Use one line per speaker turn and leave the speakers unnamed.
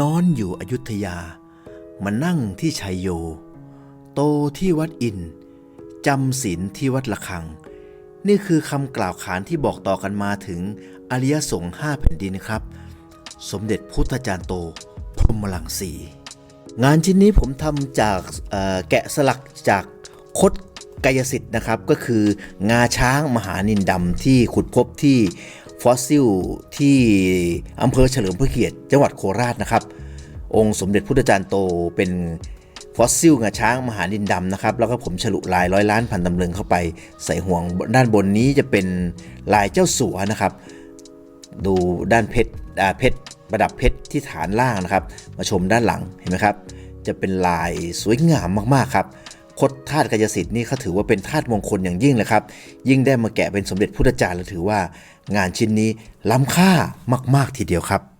นอนอยู่อยุธยา มานั่งที่ชัยโย โตที่วัดอินจำศีลที่วัดละคัง นี่คือคำกล่าวขานที่บอกต่อกันมาถึงอริยสงฆ์ห้าแผ่นดินครับ สมเด็จพุทธจารย์โตพรมลังสี งานชิ้นนี้ผมทำจากแกะสลักจากคดกายสิทธิ์นะครับ ก็คืองาช้างมหานินดำที่ขุดพบที่ อสซิลที่อำเภอเฉลิมพระเกียรติจังหวัดโคราชนะครับ องค์สมเด็จพุทธจารย์โตเป็นฟอสซิลงาช้างมหานินดำนะครับ แล้วก็ผมฉลุลายร้อยล้านพันตำลึงเข้าไป ใส่ห่วงด้านบนนี้จะเป็นลายเจ้าสัวนะครับ ดูด้านเพชรอ่าเพชรประดับเพชรที่ฐานล่างนะครับ มาชมด้านหลังเห็นไหมครับ จะเป็นลายสวยงามมากๆครับ คดธาตุกายสิทธิ์นี่เขาถือว่าเป็นธาตุมงคลอย่างยิ่งเลยครับ ยิ่งได้มาแกะเป็นสมเด็จพุทธจารย์แล้วถือว่า งานชิ้นนี้ล้ำค่ามาก ๆทีเดียวครับ